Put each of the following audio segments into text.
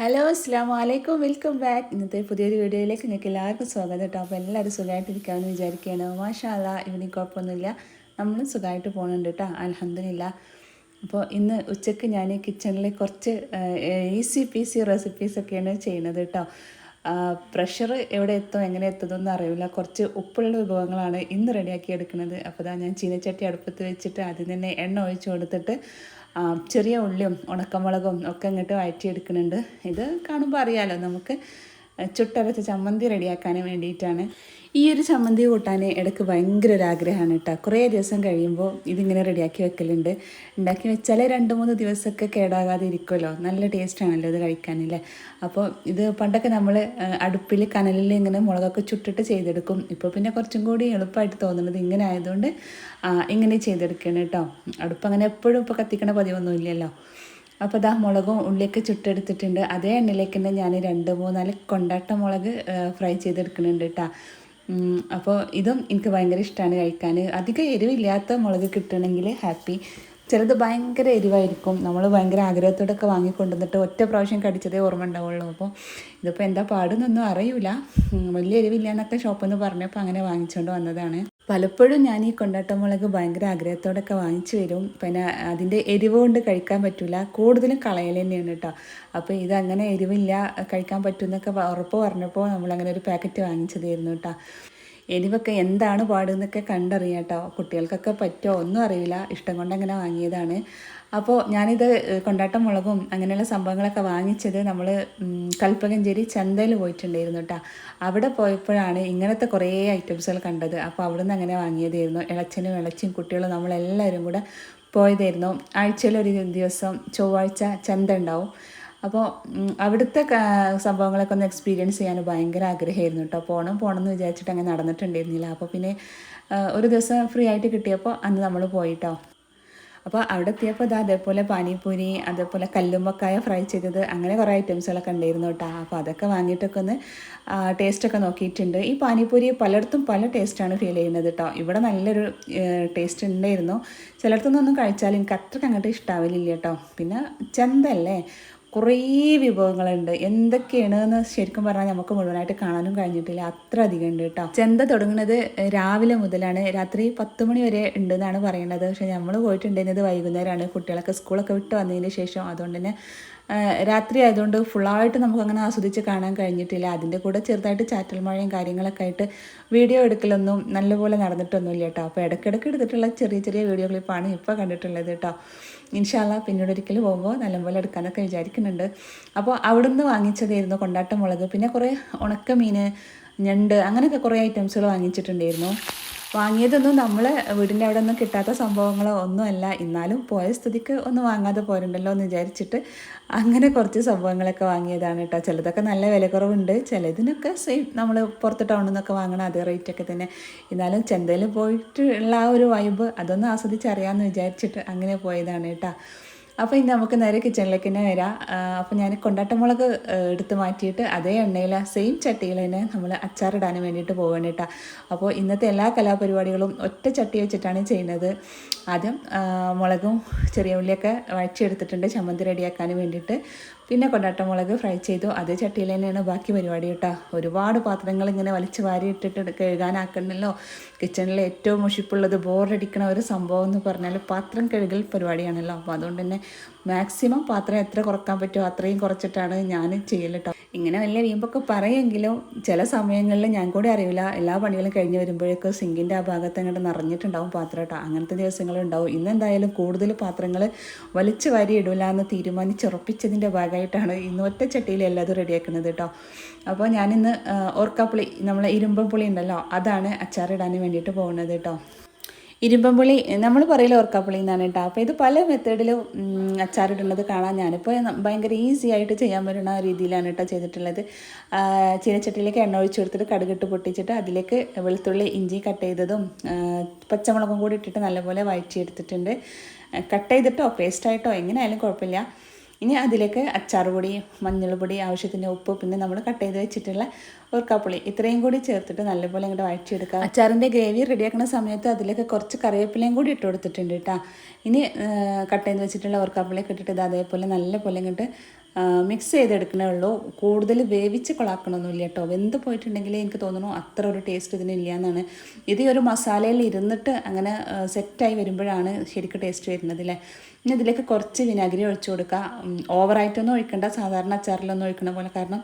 Hello അസ്സാം വലൈക്കും welcome back ഇന്നത്തെ പുതിയൊരു വീഡിയോയിലേക്ക് നിങ്ങൾക്ക് എല്ലാവർക്കും സ്വാഗതം കേട്ടോ. അപ്പോൾ എല്ലാവരും സുഖമായിട്ടിരിക്കാമെന്ന് വിചാരിക്കുകയാണ്. മാഷാല ഇവനിക്ക് കുഴപ്പമൊന്നുമില്ല. നമ്മളും സുഖമായിട്ട് പോകുന്നുണ്ട് കേട്ടോ. അലഹമില്ല അപ്പോൾ ഇന്ന് ഉച്ചയ്ക്ക് ഞാൻ കിച്ചണിൽ കുറച്ച് ഈസി പീസി റെസിപ്പീസൊക്കെയാണ് ചെയ്യുന്നത് കേട്ടോ. പ്രഷർ എവിടെ എത്തും എങ്ങനെ എത്തുന്നൊന്നും അറിയില്ല. കുറച്ച് ഉപ്പുള്ള വിഭവങ്ങളാണ് ഇന്ന് റെഡിയാക്കി എടുക്കുന്നത്. അപ്പോൾ ഞാൻ ചീനച്ചട്ടി അടുപ്പത്ത് വെച്ചിട്ട് ആദ്യം തന്നെ എണ്ണ ഒഴിച്ച് കൊടുത്തിട്ട് ചെറിയ ഉള്ളിയും ഉണക്കമുളകും ഒക്കെ ഇങ്ങോട്ട് വഴറ്റിയെടുക്കുന്നുണ്ട്. ഇത് കാണുമ്പോൾ അറിയാമല്ലോ നമുക്ക് ചുട്ടരച്ച ചമ്മന്തി റെഡിയാക്കാൻ വേണ്ടിയിട്ടാണ്. ഈ ഒരു ചമ്മന്തി കൂട്ടാൻ ഇടയ്ക്ക് ഭയങ്കര ഒരു ആഗ്രഹമാണ് കേട്ടോ. കുറേ ദിവസം കഴിയുമ്പോൾ ഇതിങ്ങനെ റെഡിയാക്കി വെക്കലുണ്ട്. ഉണ്ടാക്കി വെച്ചാൽ രണ്ട് മൂന്ന് ദിവസമൊക്കെ കേടാകാതെ ഇരിക്കുമല്ലോ. നല്ല ടേസ്റ്റാണല്ലോ ഇത് കഴിക്കാനല്ലേ അപ്പോൾ ഇത് പണ്ടൊക്കെ നമ്മൾ അടുപ്പിൽ കനലിൽ ഇങ്ങനെ മുളകൊക്കെ ചുട്ടിട്ട് ചെയ്തെടുക്കും. ഇപ്പോൾ പിന്നെ കുറച്ചും കൂടി എളുപ്പമായിട്ട് തോന്നുന്നത് ഇങ്ങനെ ആയതുകൊണ്ട് ഇങ്ങനെ ചെയ്തെടുക്കണം കേട്ടോ. അടുപ്പ് അങ്ങനെ എപ്പോഴും ഇപ്പോൾ കത്തിക്കണ പതിവൊന്നും ഇല്ലല്ലോ അപ്പോൾ ദാ മുളകും ഉള്ളിയൊക്കെ ചുട്ടെടുത്തിട്ടുണ്ട്. അതേ എണ്ണയിലേക്ക് തന്നെ ഞാൻ രണ്ട് മൂന്നാൽ കൊണ്ടാട്ട മുളക് ഫ്രൈ ചെയ്തെടുക്കുന്നുണ്ട് കേട്ടോ. അപ്പോൾ ഇതും എനിക്ക് ഭയങ്കര ഇഷ്ടമാണ് കഴിക്കാൻ അധികം എരിവില്ലാത്ത മുളക് കിട്ടണമെങ്കിൽ ഹാപ്പി. ചിലത് ഭയങ്കര എരിവായിരിക്കും. നമ്മൾ ഭയങ്കര ആഗ്രഹത്തോടൊക്കെ വാങ്ങിക്കൊണ്ടുവന്നിട്ട് ഒറ്റ പ്രാവശ്യം കടിച്ചതേ ഓർമ്മ ഉണ്ടാവുള്ളൂ. അപ്പോൾ ഇതിപ്പോൾ എന്താ പാടുന്നൊന്നും അറിയില്ല വലിയ എരിവില്ല എന്നൊക്കെ ഷോപ്പിൽ പറഞ്ഞപ്പോൾ അങ്ങനെ വാങ്ങിച്ചുകൊണ്ട് വന്നതാണ്. പലപ്പോഴും ഞാൻ ഈ കൊണ്ടാട്ടമുളക് ഭയങ്കര ആഗ്രഹത്തോടൊക്കെ വാങ്ങിച്ചു വരും പിന്നെ അതിന്റെ എരിവ് കൊണ്ട് കഴിക്കാൻ പറ്റില്ല കൂടുതലും കളയൽ തന്നെയാണ് കേട്ടോ അപ്പോൾ ഇതങ്ങനെ എരിവില്ല കഴിക്കാൻ പറ്റുമെന്നൊക്കെ ഉറപ്പ് പറഞ്ഞപ്പോൾ നമ്മളങ്ങനെ ഒരു പാക്കറ്റ് വാങ്ങിച്ചതായിരുന്നു കേട്ടോ എരിവൊക്കെ എന്താണ് പാടുന്നൊക്കെ കണ്ടറിയാം കേട്ടോ കുട്ടികൾക്കൊക്കെ പറ്റുമോ ഒന്നും അറിയില്ല. ഇഷ്ടം കൊണ്ടങ്ങനെ വാങ്ങിയതാണ്. അപ്പോൾ ഞാനിത് കൊണ്ടാട്ടം മുളകും അങ്ങനെയുള്ള സംഭവങ്ങളൊക്കെ വാങ്ങിച്ചത് നമ്മൾ കൽപ്പകഞ്ചേരി ചന്തയിൽ പോയിട്ടുണ്ടായിരുന്നു കേട്ടോ അവിടെ പോയപ്പോഴാണ് ഇങ്ങനത്തെ കുറേ ഐറ്റംസുകൾ കണ്ടത്. അപ്പോൾ അവിടെ നിന്ന് അങ്ങനെ വാങ്ങിയതായിരുന്നു. ഇളച്ചനും ഇളച്ചും കുട്ടികളും നമ്മളെല്ലാവരും കൂടെ പോയതായിരുന്നു. ആഴ്ചയിൽ ഒരു ദിവസം ചൊവ്വാഴ്ച ചന്ത ഉണ്ടാവും. അപ്പോൾ അവിടുത്തെ സംഭവങ്ങളൊക്കെ ഒന്ന് എക്സ്പീരിയൻസ് ചെയ്യാൻ ഭയങ്കര ആഗ്രഹമായിരുന്നു കേട്ടോ പോകണം പോകണം എന്ന് വിചാരിച്ചിട്ട് അങ്ങനെ നടന്നിട്ടുണ്ടായിരുന്നില്ല. അപ്പോൾ പിന്നെ ഒരു ദിവസം ഫ്രീ ആയിട്ട് കിട്ടിയപ്പോൾ അന്ന് നമ്മൾ പോയിട്ടോ അപ്പോൾ അവിടെ എത്തിയപ്പോൾ ഇതാ അതേപോലെ പാനിപ്പൂരി അതേപോലെ കല്ലുമ്മക്കായ ഫ്രൈ ചെയ്തത്. അങ്ങനെ കുറേ ഐറ്റംസുകളൊക്കെ ഉണ്ടായിരുന്നു കേട്ടോ അപ്പോൾ അതൊക്കെ വാങ്ങിയിട്ടൊക്കെ ഒന്ന് ടേസ്റ്റൊക്കെ നോക്കിയിട്ടുണ്ട്. ഈ പാനിപ്പൂരി പലയിടത്തും പല ടേസ്റ്റാണ് ഫീൽ ചെയ്യുന്നത് കേട്ടോ ഇവിടെ നല്ലൊരു ടേസ്റ്റ് ഉണ്ടായിരുന്നു. ചിലയിടത്തുനിന്നൊന്നും കഴിച്ചാൽ എനിക്ക് അത്രയ്ക്ക് അങ്ങോട്ട് ഇഷ്ടാവില്ല കേട്ടോ പിന്നെ ചെന്തല്ലേ? കുറേ വിഭവങ്ങളുണ്ട്. എന്തൊക്കെയാണ് എന്ന് ശരിക്കും പറഞ്ഞാൽ നമുക്ക് മുഴുവനായിട്ട് കാണാനും കഴിഞ്ഞിട്ടില്ല. അത്ര അധികം ഉണ്ട് കേട്ടോ. ചെന്ത തുടങ്ങുന്നത് രാവിലെ മുതലാണ്. രാത്രി പത്ത് മണി വരെ ഉണ്ടെന്നാണ് പറയുന്നത് പക്ഷേ നമ്മൾ പോയിട്ടുണ്ടായിരുന്നത് വൈകുന്നേരമാണ് കുട്ടികളൊക്കെ സ്കൂളൊക്കെ വിട്ട് വന്നതിന് ശേഷം. അതുകൊണ്ട് തന്നെ രാത്രി ആയതുകൊണ്ട് ഫുള്ളായിട്ട് നമുക്കങ്ങനെ ആസ്വദിച്ച് കാണാൻ കഴിഞ്ഞിട്ടില്ല. അതിന്റെ കൂടെ ചെറുതായിട്ട് ചാറ്റൽ മഴയും കാര്യങ്ങളൊക്കെ ആയിട്ട് വീഡിയോ എടുക്കലൊന്നും നല്ലപോലെ നടന്നിട്ടൊന്നുമില്ല കേട്ടോ. അപ്പോൾ ഇടയ്ക്കിടയ്ക്ക് എടുത്തിട്ടുള്ള ചെറിയ ചെറിയ വീഡിയോ ക്ലിപ്പാണ് ഇപ്പോൾ കണ്ടിട്ടുള്ളത് കേട്ടോ. ഇൻഷാല്ല പിന്നീട് ഒരിക്കൽ പോകുമ്പോൾ നല്ലപോലെ എടുക്കാനൊക്കെ വിചാരിക്കുന്നുണ്ട്. അപ്പോൾ അവിടുന്ന് വാങ്ങിച്ചതായിരുന്നു കൊണ്ടാട്ടം മുളക്. പിന്നെ കുറേ ഉണക്കമീൻ ഞണ്ട് അങ്ങനെയൊക്കെ കുറേ ഐറ്റംസുകൾ വാങ്ങിച്ചിട്ടുണ്ടായിരുന്നു. വാങ്ങിയതൊന്നും നമ്മൾ വീടിന്റെ അവിടെ ഒന്നും കിട്ടാത്ത സംഭവങ്ങളോ ഒന്നുമല്ല. എന്നാലും പോയ സ്ഥിതിക്ക് ഒന്നും വാങ്ങാതെ പോരുണ്ടല്ലോ എന്ന് വിചാരിച്ചിട്ട് അങ്ങനെ കുറച്ച് സംഭവങ്ങളൊക്കെ വാങ്ങിയതാണ് കേട്ടോ. ചിലതൊക്കെ നല്ല വിലക്കുറവുണ്ട്. ചിലതിനൊക്കെ സെയിം നമ്മൾ പുറത്ത് ടൗണിൽ നിന്നൊക്കെ വാങ്ങണം അതേ റേറ്റൊക്കെ തന്നെ. എന്നാലും ചന്തയിൽ പോയിട്ടുള്ള ആ ഒരു വൈബ് അതൊന്ന് ആസ്വദിച്ചറിയാമെന്ന് വിചാരിച്ചിട്ട് അങ്ങനെ പോയതാണ് കേട്ടോ. അപ്പോൾ ഇനി നമുക്ക് നേരെ കിച്ചണിലേക്ക് തന്നെ വരാം. അപ്പോൾ ഞാൻ കൊണ്ടാട്ടമുളക് മുളക് എടുത്ത് മാറ്റിയിട്ട് അതേ എണ്ണയിൽ സെയിം ചട്ടിയിൽ തന്നെ നമ്മൾ അച്ചാറിടാൻ വേണ്ടിയിട്ട് പോകണം അപ്പോൾ ഇന്നത്തെ എല്ലാ കലാപരിപാടികളും ഒറ്റ ചട്ടി വെച്ചിട്ടാണ് ചെയ്യുന്നത്. ആദ്യം മുളകും ചെറിയ ഉള്ളിയൊക്കെ വഴച്ചെടുത്തിട്ടുണ്ട് ചമ്മന്തി റെഡിയാക്കാൻ വേണ്ടിയിട്ട്. പിന്നെ കൊണ്ടാട്ടമുളക് ഫ്രൈ ചെയ്തു. അതേ ചട്ടിയിൽ തന്നെയാണ് ബാക്കി പരിപാടി കേട്ടോ. ഒരുപാട് പാത്രങ്ങൾ ഇങ്ങനെ വലിച്ചു വാരി ഇട്ടിട്ട് കഴുകാനാക്കണമല്ലോ കിച്ചണിൽ ഏറ്റവും മുഷിപ്പുള്ളത് ബോറടിക്കണ ഒരു സംഭവം എന്ന് പറഞ്ഞാൽ പാത്രം കഴുകൽ പരിപാടിയാണല്ലോ. അപ്പോൾ അതുകൊണ്ട് തന്നെ മാക്സിമം പാത്രം എത്ര കുറയ്ക്കാൻ പറ്റുമോ അത്രയും കുറച്ചിട്ടാണ് ഞാൻ ചെയ്യൽ കേട്ടോ ഇങ്ങനെ വലിയ വീമ്പൊക്കെ പറയുമെങ്കിലും ചില സമയങ്ങളിൽ ഞാൻ കൂടി അറിയില്ല എല്ലാ പണികളും കഴിഞ്ഞ് വരുമ്പോഴേക്കും സിങ്കിന്റെ ആ ഭാഗത്ത് അങ്ങോട്ട് നിറഞ്ഞിട്ടുണ്ടാവും പാത്രം കേട്ടോ അങ്ങനത്തെ ദിവസങ്ങളുണ്ടാവും. ഇന്നെന്തായാലും കൂടുതൽ പാത്രങ്ങൾ വലിച്ചു വാരി ഇടില്ല എന്ന് തീരുമാനിച്ചുറപ്പിച്ചതിന്റെ ഭാഗമായിട്ടാണ് ഇന്ന് ഒറ്റ ചട്ടിയിൽ എല്ലാതും റെഡിയാക്കുന്നത് കേട്ടോ അപ്പോൾ ഞാനിന്ന് ഓർക്കാപ്പുളി നമ്മളെ ഇരുമ്പുളി ഉണ്ടല്ലോ അതാണ് അച്ചാറിടാൻ വേണ്ടിയിട്ട് പോകുന്നത് കേട്ടോ ഇരുമ്പമ്പുളി നമ്മൾ പറയില്ല ഓർക്കാപ്പുളി എന്നാണ് കേട്ടോ. അപ്പോൾ ഇത് പല മെത്തേഡിലും അച്ചാറിടുന്നത് കാണാൻ ഞാനിപ്പോൾ ഭയങ്കര ഈസി ആയിട്ട് ചെയ്യാൻ പറ്റുന്ന രീതിയിലാണ് കേട്ടോ ചെയ്തിട്ടുള്ളത്. ചീനച്ചട്ടിയിലേക്ക് എണ്ണ ഒഴിച്ചു കൊടുത്തിട്ട് കടുകിട്ട് പൊട്ടിച്ചിട്ട് അതിലേക്ക് വെളുത്തുള്ളി ഇഞ്ചി കട്ട് ചെയ്തതും പച്ചമുളകും കൂടി ഇട്ടിട്ട് നല്ലപോലെ വഴറ്റിയെടുത്തിട്ടുണ്ട്. കട്ട് ചെയ്തിട്ടോ പേസ്റ്റായിട്ടോ എങ്ങനെയായാലും കുഴപ്പമില്ല. ഇനി അതിലേക്ക് അച്ചാർ പൊടി മഞ്ഞൾപ്പൊടി ആവശ്യത്തിന് ഉപ്പ് പിന്നെ നമ്മൾ കട്ട് ചെയ്ത് വെച്ചിട്ടുള്ള ഓർക്കാപ്പുളി ഇത്രയും കൂടി ചേർത്തിട്ട് നല്ലപോലെ ഇങ്ങോട്ട് വഴറ്റിയെടുക്കുക അച്ചാറിന്റെ ഗ്രേവി റെഡിയാക്കുന്ന സമയത്ത് അതിലേക്ക് കുറച്ച് കറിവേപ്പിലയും കൂടി ഇട്ട് കൊടുത്തിട്ടുണ്ട് കേട്ടോ ഇനി കട്ട് ചെയ്ത് വെച്ചിട്ടുള്ള ഓർക്കാപ്പുളിയൊക്കെ ഇട്ടിട്ട് ഇത് അതേപോലെ നല്ലപോലെ ഇങ്ങോട്ട് മിക്സ് ചെയ്തെടുക്കണേ ഉള്ളൂ. കൂടുതൽ വേവിച്ച് കൊളാക്കണമൊന്നുമില്ല കേട്ടോ. വെന്ത് പോയിട്ടുണ്ടെങ്കിൽ എനിക്ക് തോന്നുന്നു അത്ര ഒരു ടേസ്റ്റ് ഇതിനില്ല എന്നാണ്. ഇത് ഒരു മസാലയിൽ ഇരുന്നിട്ട് അങ്ങനെ സെറ്റായി വരുമ്പോഴാണ് ശരിക്കും ടേസ്റ്റ് വരുന്നത് അല്ലേ ഇനി ഇതിലേക്ക് കുറച്ച് വിനാഗിരി ഒഴിച്ചു കൊടുക്കുക ഓവറായിട്ടൊന്നും ഒഴിക്കേണ്ട. സാധാരണ അച്ചാറിലൊന്നും ഒഴിക്കണ പോലെ. കാരണം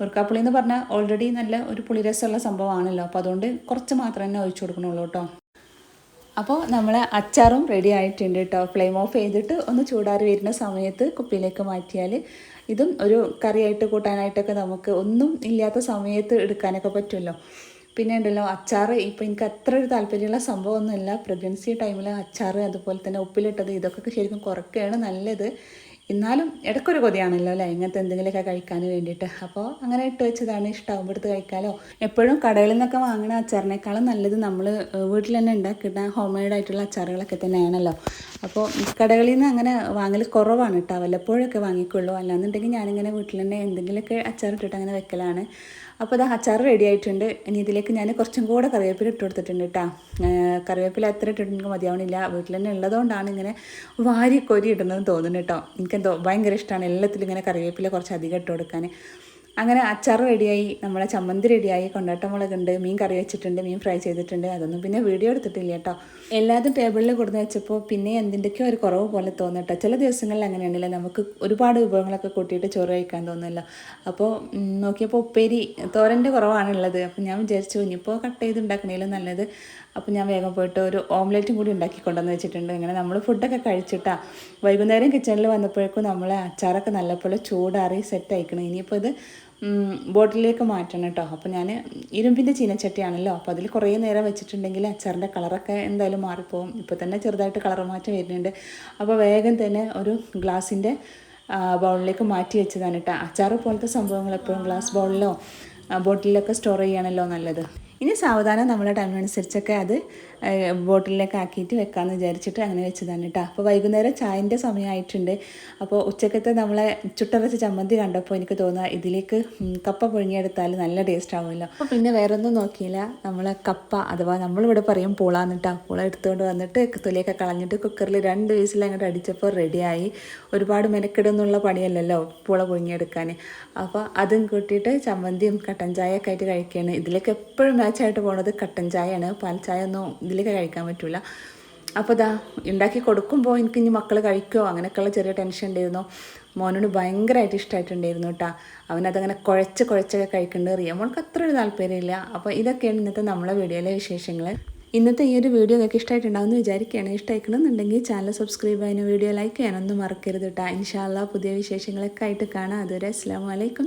ഉറുക്കാപ്പുളി എന്ന് പറഞ്ഞാൽ ഓൾറെഡി നല്ല ഒരു പുളിരസമുള്ള സംഭവമാണല്ലോ. അപ്പോൾ അതുകൊണ്ട് കുറച്ച് മാത്രമേ തന്നെ ഒഴിച്ചു കൊടുക്കണുള്ളൂ കേട്ടോ. അപ്പോൾ നമ്മളെ അച്ചാറും റെഡി ആയിട്ടുണ്ട് കേട്ടോ ഫ്ലെയിം ഓഫ് ചെയ്തിട്ട് ഒന്ന് ചൂടാറി വരുന്ന സമയത്ത് കുപ്പിയിലേക്ക് മാറ്റിയാൽ ഇതും ഒരു കറിയായിട്ട് കൂട്ടാനായിട്ടൊക്കെ നമുക്ക് ഒന്നും ഇല്ലാത്ത സമയത്ത് എടുക്കാനൊക്കെ പറ്റുമല്ലോ. പിന്നെ ഉണ്ടല്ലോ അച്ചാർ ഇപ്പോൾ എനിക്ക് അത്ര ഒരു താല്പര്യമുള്ള സംഭവമൊന്നുമില്ല. പ്രഗ്നൻസി ടൈമിൽ അച്ചാർ അതുപോലെ തന്നെ ഉപ്പിലിട്ടത് ഇതൊക്കെ ശരിക്കും കുറയ്ക്കുകയാണ് നല്ലത്. എന്നാലും ഇടയ്ക്കൊരു കൊതിയാണല്ലോ അല്ലേ? ഇങ്ങനത്തെ എന്തെങ്കിലുമൊക്കെ കഴിക്കാൻ വേണ്ടിയിട്ട്. അപ്പോൾ അങ്ങനെ ഇട്ട് വെച്ചതാണ് ഇഷ്ടമാകുമ്പോൾ എടുത്ത് കഴിക്കാമല്ലോ എപ്പോഴും കടകളിൽ നിന്നൊക്കെ വാങ്ങുന്ന അച്ചാറിനേക്കാളും നല്ലത് നമ്മൾ വീട്ടിൽ തന്നെ ഉണ്ടാക്കിയിട്ട് ഹോം മെയ്ഡ് ആയിട്ടുള്ള അച്ചാറുകളൊക്കെ തന്നെയാണല്ലോ. അപ്പോൾ കടകളിൽ നിന്ന് അങ്ങനെ വാങ്ങൽ കുറവാണ് കേട്ടോ വല്ലപ്പോഴൊക്കെ വാങ്ങിക്കുള്ളൂ. അല്ലാന്നുണ്ടെങ്കിൽ ഞാനിങ്ങനെ വീട്ടിൽ തന്നെ എന്തെങ്കിലുമൊക്കെ അച്ചാർ ഇട്ടിട്ട് അങ്ങനെ വെക്കലാണ്. അപ്പോൾ അത് അച്ചാർ റെഡി ആയിട്ടുണ്ട്. ഇനി ഇതിലേക്ക് ഞാൻ കുറച്ചും കൂടെ കറിവേപ്പില ഇട്ട് കൊടുത്തിട്ടുണ്ട് കേട്ടോ കറിവേപ്പില എത്ര ഇട്ടിട്ടുണ്ടെങ്കിൽ മതിയാവണില്ല. വീട്ടിൽ തന്നെ ഉള്ളതുകൊണ്ടാണ് ഇങ്ങനെ വാരി കൊരി ഇടുന്നതെന്ന് തോന്നുന്നു കേട്ടോ എനിക്കെന്തോ ഭയങ്കര ഇഷ്ടമാണ് എല്ലാത്തിലും ഇങ്ങനെ കറിവേപ്പില കുറച്ച് അധികം ഇട്ട് കൊടുക്കാൻ. അങ്ങനെ അച്ചാർ റെഡിയായി നമ്മളെ ചമ്മന്തി റെഡിയായി കൊണ്ടാട്ടമുളകുണ്ട് മീൻ കറി വെച്ചിട്ടുണ്ട് മീൻ ഫ്രൈ ചെയ്തിട്ടുണ്ട് അതൊന്നും പിന്നെ വീഡിയോ എടുത്തിട്ടില്ല കേട്ടോ. എല്ലാതും ടേബിളിൽ കൊടുന്ന് വെച്ചപ്പോൾ പിന്നെ എന്തിന്റെയൊക്കെയോ ഒരു കുറവ് പോലെ തോന്നട്ടോ ചില ദിവസങ്ങളിൽ അങ്ങനെയാണല്ലോ നമുക്ക് ഒരുപാട് വിഭവങ്ങളൊക്കെ കൂട്ടിയിട്ട് ചോറ് കഴിക്കാൻ തോന്നുമല്ലോ അപ്പോൾ നോക്കിയപ്പോൾ ഉപ്പേരി തോരന്റെ കുറവാണുള്ളത്. അപ്പോൾ ഞാൻ വിചാരിച്ചു ഇനിയിപ്പോൾ കട്ട് ചെയ്ത് ഉണ്ടാക്കണേലും നല്ലത്. അപ്പോൾ ഞാൻ വേഗം പോയിട്ട് ഒരു ഓംലെറ്റും കൂടി ഉണ്ടാക്കി കൊണ്ടുവന്ന് വെച്ചിട്ടുണ്ട്. ഇങ്ങനെ നമ്മൾ ഫുഡൊക്കെ കഴിച്ചിട്ടാ. വൈകുന്നേരം കിച്ചണിൽ വന്നപ്പോഴേക്കും നമ്മളെ അച്ചാറൊക്കെ നല്ലപോലെ ചൂടാറി സെറ്റ് ആയിക്കണം. ഇനിയിപ്പോൾ ഇത് ബോട്ടിലേക്ക് മാറ്റണം കേട്ടോ. അപ്പോൾ ഞാൻ ഇരുമ്പിന്റെ ചീനച്ചട്ടിയാണല്ലോ. അപ്പോൾ അതിൽ കുറേ നേരം വെച്ചിട്ടുണ്ടെങ്കിൽ അച്ചാറിന്റെ കളറൊക്കെ എന്തായാലും മാറിപ്പോവും. ഇപ്പോൾ തന്നെ ചെറുതായിട്ട് കളർ മാറ്റം വരുന്നുണ്ട്. അപ്പോൾ വേഗം തന്നെ ഒരു ഗ്ലാസിന്റെ ബൗളിലേക്ക് മാറ്റി വെച്ചതാണ് കേട്ടോ. അച്ചാറ് പോലത്തെ സംഭവങ്ങൾ എപ്പോഴും ഗ്ലാസ് ബൗളിലോ ബോട്ടിലൊക്കെ സ്റ്റോർ ചെയ്യണമല്ലോ നല്ലത്. ഇനി സാവധാനം ടൈം അനുസരിച്ചൊക്കെ അത് ബോട്ടിലേക്ക് ആക്കിയിട്ട് വെക്കാമെന്ന് വിചാരിച്ചിട്ട് അങ്ങനെ വെച്ചതാണ് കേട്ടോ അപ്പോൾ വൈകുന്നേരം ചായന്റെ സമയമായിട്ടുണ്ട്. അപ്പോൾ ഉച്ചക്കത്തെ നമ്മളെ ചുട്ടരച്ച ചമ്മന്തി കണ്ടപ്പോൾ എനിക്ക് തോന്നുക ഇതിലേക്ക് കപ്പ പുഴുങ്ങിയെടുത്താൽ നല്ല ടേസ്റ്റ് ആവുമല്ലോ. അപ്പോൾ പിന്നെ വേറെ ഒന്നും നോക്കിയില്ല. നമ്മളെ കപ്പ അഥവാ നമ്മളിവിടെ പറയും പൂളാന്ന് കേട്ടോ പൂള എടുത്തുകൊണ്ട് വന്നിട്ട് തൊലിയൊക്കെ കളഞ്ഞിട്ട് കുക്കറിൽ രണ്ട് വീസിൽ അങ്ങോട്ട് അടിച്ചപ്പോൾ റെഡിയായി ഒരുപാട് മെനക്കെടുന്നുള്ള പണിയല്ലല്ലോ പൂള പുഴുങ്ങിയെടുക്കാൻ അപ്പോൾ അതും കൂട്ടിയിട്ട് ചമ്മന്തിയും കട്ടൻ ചായ ഒക്കെ ആയിട്ട് കഴിക്കുകയാണ് ഇതിലേക്ക് എപ്പോഴും മാച്ചായിട്ട് പോണത് കട്ടൻ ചായയാണ്. പാൽ ചായ ഒന്നും ഇതിലേക്ക് കഴിക്കാൻ പറ്റില്ല അപ്പോൾ ഇതാ ഉണ്ടാക്കി കൊടുക്കുമ്പോൾ എനിക്ക് ഇനി മക്കൾ കഴിക്കുമോ അങ്ങനെയൊക്കെയുള്ള ചെറിയ ടെൻഷൻ ഉണ്ടായിരുന്നു. മോനോട് ഭയങ്കരമായിട്ട് ഇഷ്ടമായിട്ടുണ്ടായിരുന്നു കേട്ടോ അവനതങ്ങനെ കുഴച്ച് കുഴച്ചൊക്കെ കഴിക്കേണ്ടത് അറിയാം മോൾക്ക് അത്ര ഒരു താല്പര്യമില്ല അപ്പോൾ ഇതൊക്കെയാണ് ഇന്നത്തെ നമ്മളെ വീഡിയോയിലെ വിശേഷങ്ങൾ ഇന്നത്തെ ഈ ഒരു വീഡിയോ നിങ്ങൾക്ക് ഇഷ്ടമായിട്ടുണ്ടാവും എന്ന് വിചാരിക്കുകയാണ്. ഇഷ്ടമായിക്കണമെന്നുണ്ടെങ്കിൽ ചാനൽ സബ്സ്ക്രൈബ് ചെയ്യാനും വീഡിയോ ലൈക്ക് ചെയ്യാനൊന്നും മറക്കരുത് കേട്ടോ ഇൻഷാല്ല പുതിയ വിശേഷങ്ങളൊക്കെ ആയിട്ട് കാണാം. അതുവരെ അസ്സാം വലൈക്കും